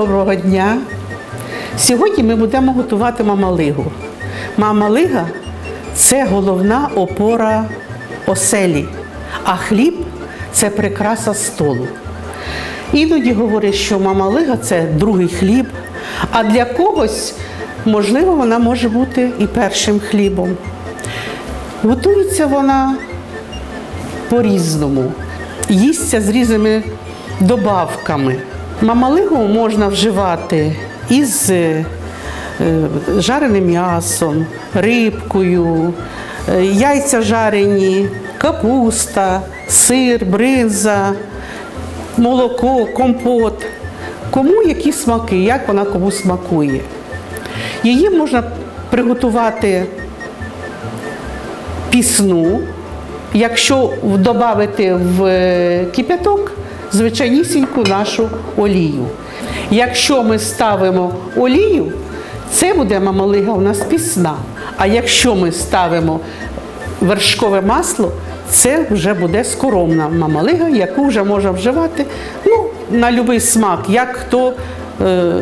доброго дня. Сьогодні ми будемо готувати мамалигу. Мамалига це головна опора оселі, а хліб це прикраса столу. Іноді говорять, що мамалига це другий хліб, а для когось, можливо, вона може бути і першим хлібом. Готується вона по-різному. Їсться з різними добавками. Мамалигу можна вживати із е, жареним м'ясом, рибкою, е, яйця жарені, капуста, сир, бринза, молоко, компот. Кому які смаки, як вона кому смакує. Її можна приготувати пісну, якщо додати в е, кипяток звичайнісіньку нашу олію. Якщо ми ставимо олію, це буде мамалига у нас пісна. А якщо ми ставимо вершкове масло, це вже буде скоромна мамалига, яку вже можна вживати ну, на будь-який смак, як хто е,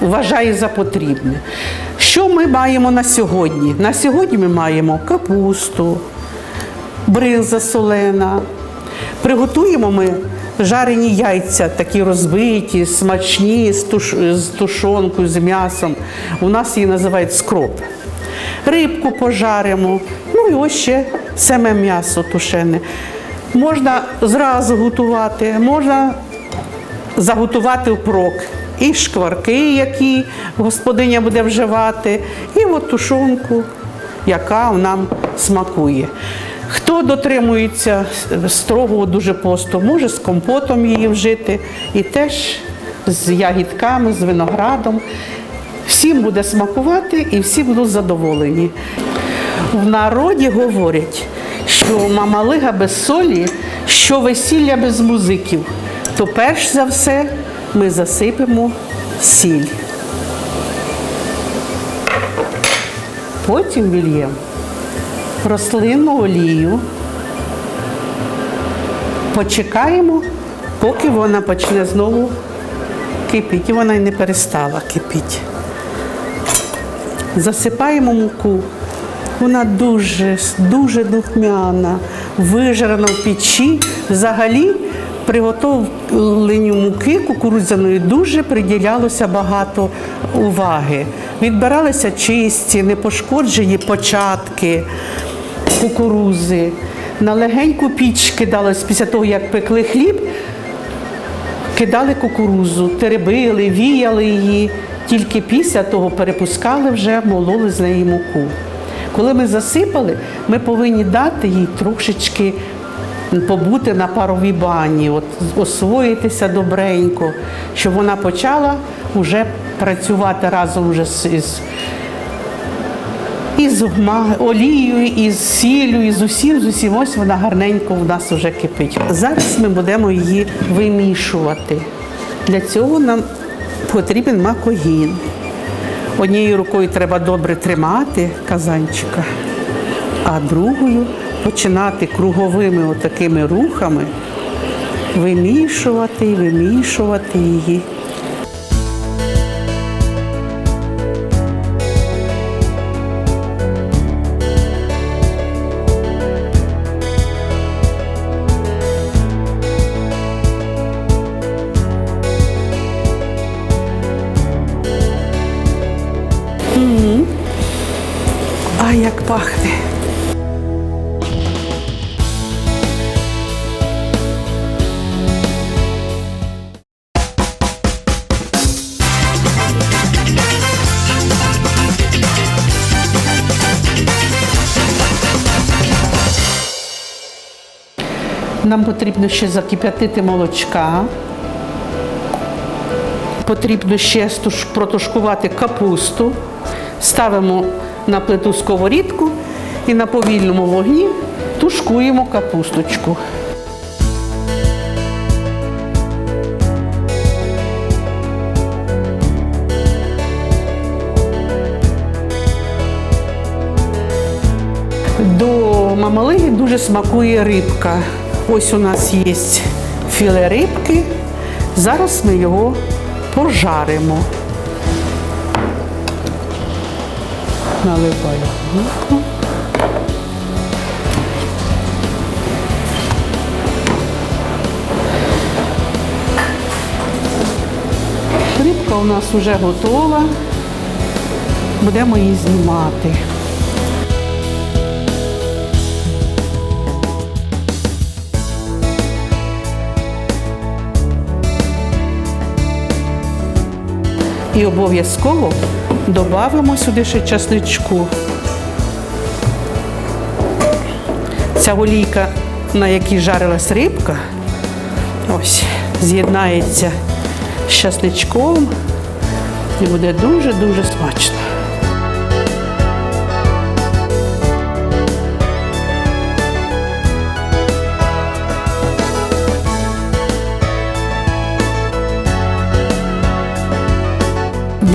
вважає за потрібне. Що ми маємо на сьогодні? На сьогодні ми маємо капусту, бринза солена. Приготуємо ми жарені яйця, такі розбиті, смачні, з, туш... з тушонкою, з м'ясом. У нас її називають скроп. Рибку пожаримо, ну і ось ще саме м'ясо тушене. Можна зразу готувати, можна заготувати впрок. І шкварки, які господиня буде вживати, і от тушонку, яка нам смакує. Хто дотримується строгого дуже посту, може з компотом її вжити, і теж з ягідками, з виноградом. Всім буде смакувати і всі будуть задоволені. В народі говорять, що мамалига без солі, що весілля без музиків, то перш за все ми засипемо сіль. Потім вільємо рослинну олію. Почекаємо, поки вона почне знову кипіти. І вона й не перестала кипіти. Засипаємо муку. Вона дуже, дуже духмяна, вижарена в печі. Взагалі, приготовленню муки кукурудзяної дуже приділялося багато уваги. Відбиралися чисті, непошкоджені початки кукурузи. На легеньку піч кидалось після того, як пекли хліб, кидали кукурузу, теребили, віяли її. Тільки після того перепускали вже, мололи з неї муку. Коли ми засипали, ми повинні дати їй трошечки побути на паровій бані, от, освоїтися добренько, щоб вона почала вже працювати разом вже з, із ма- олією, із сіллю, із усім, з усім. Ось вона гарненько в нас вже кипить. Зараз ми будемо її вимішувати. Для цього нам потрібен макогін. Однією рукою треба добре тримати казанчика, а другою починати круговими отакими рухами вимішувати вимішувати її. А як пахне. Нам потрібно ще закип'ятити молочка. Потрібно ще протушкувати капусту. Ставимо на плиту сковорідку і на повільному вогні тушкуємо капусточку. До мамалиги дуже смакує рибка. Ось у нас є філе рибки. Зараз ми його пожаримо. Наливаю муку. Рибка у нас вже готова. Будемо її знімати. І обов'язково додамо сюди ще часничку. Ця олійка, на якій жарилась рибка, ось, з'єднається з часничком і буде дуже-дуже смачно.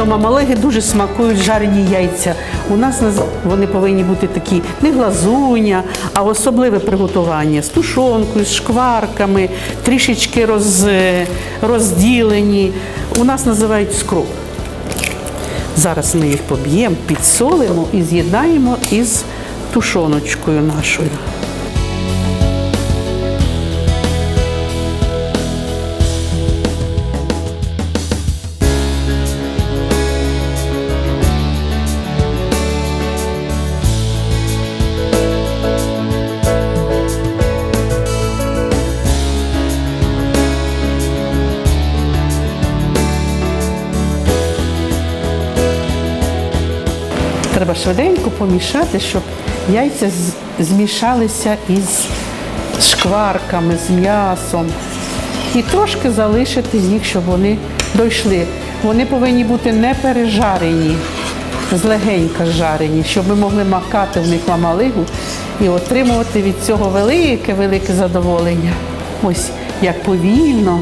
Мамалеги дуже смакують жарені яйця. У нас вони повинні бути такі не глазуня, а особливе приготування з тушонкою, з шкварками, трішечки роз, розділені. У нас називають скроп. Зараз ми їх поб'ємо, підсолимо і з'єднаємо із тушоночкою нашою. Треба швиденько помішати, щоб яйця змішалися із шкварками, з м'ясом. І трошки залишити їх, щоб вони дійшли. Вони повинні бути не пережарені, злегенька жарені, щоб ми могли макати в них мамалигу і отримувати від цього велике-велике задоволення. Ось як повільно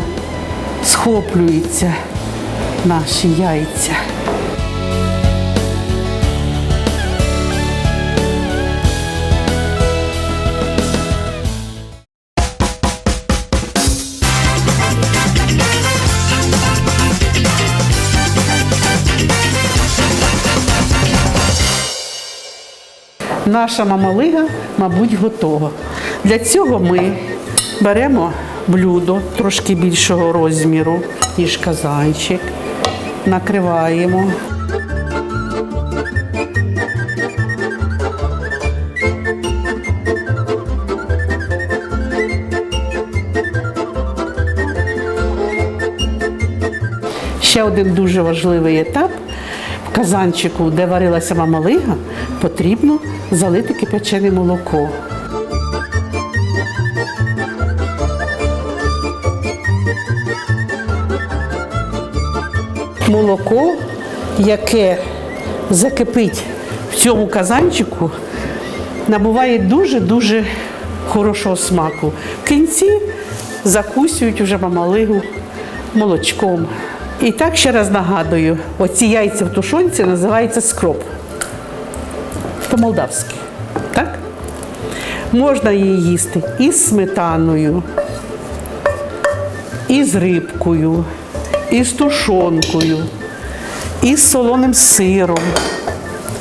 схоплюються наші яйця. Наша мамалига, мабуть, готова. Для цього ми беремо блюдо трошки більшого розміру, ніж казанчик, накриваємо. Ще один дуже важливий етап. Казанчику, де варилася мамалига, потрібно залити кипячене молоко. Молоко, яке закипить в цьому казанчику, набуває дуже-дуже хорошого смаку. В кінці закусюють вже мамалигу молочком. І так ще раз нагадую, оці яйця в тушонці називаються скроп. По-молдавськи. Так? Можна її їсти і з сметаною, і з рибкою, і з тушонкою, і з солоним сиром,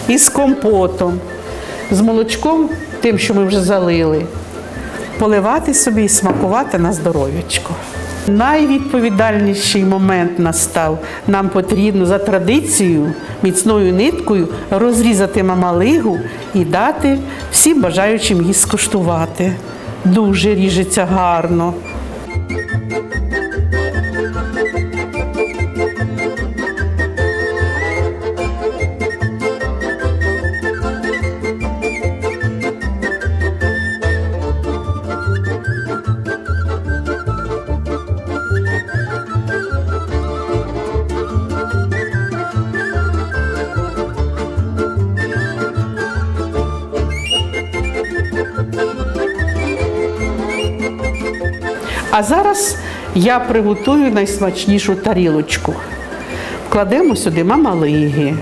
і з компотом, з молочком, тим, що ми вже залили поливати собі і смакувати на здоров'ячко. Найвідповідальніший момент настав. Нам потрібно за традицією міцною ниткою розрізати мамалигу і дати всім бажаючим її скуштувати. Дуже ріжеться гарно. А зараз я приготую найсмачнішу тарілочку. Кладемо сюди мамалиги,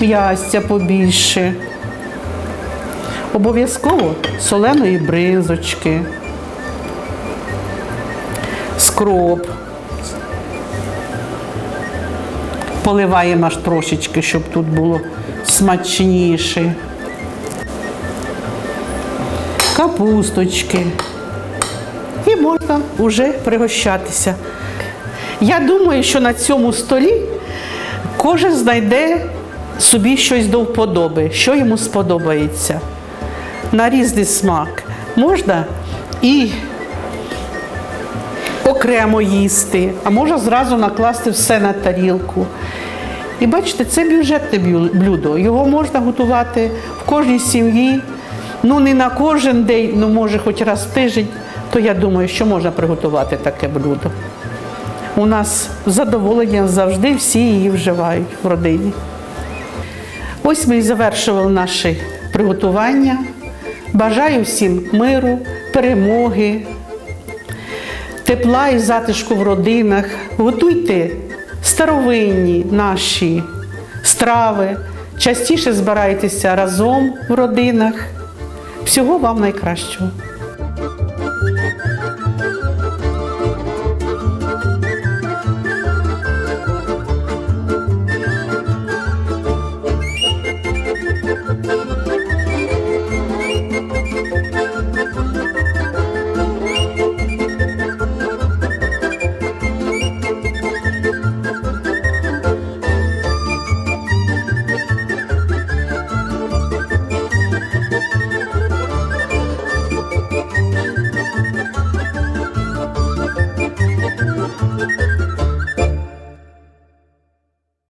м'ясця побільше. Обов'язково соленої бринзочки, скроп, поливаємо аж трошечки, щоб тут було смачніше. Капусточки. Можна вже пригощатися. Я думаю, що на цьому столі кожен знайде собі щось до вподоби, що йому сподобається. На різний смак. Можна і окремо їсти, а можна зразу накласти все на тарілку. І бачите, це бюджетне блюдо. Його можна готувати в кожній сім'ї. Ну не на кожен день, ну може хоч раз в тиждень, то я думаю, що можна приготувати таке блюдо. У нас з задоволенням завжди всі її вживають в родині. Ось ми і завершували наше приготування. Бажаю всім миру, перемоги, тепла і затишку в родинах. Готуйте старовинні наші страви, частіше збирайтеся разом в родинах. Всього вам найкращого.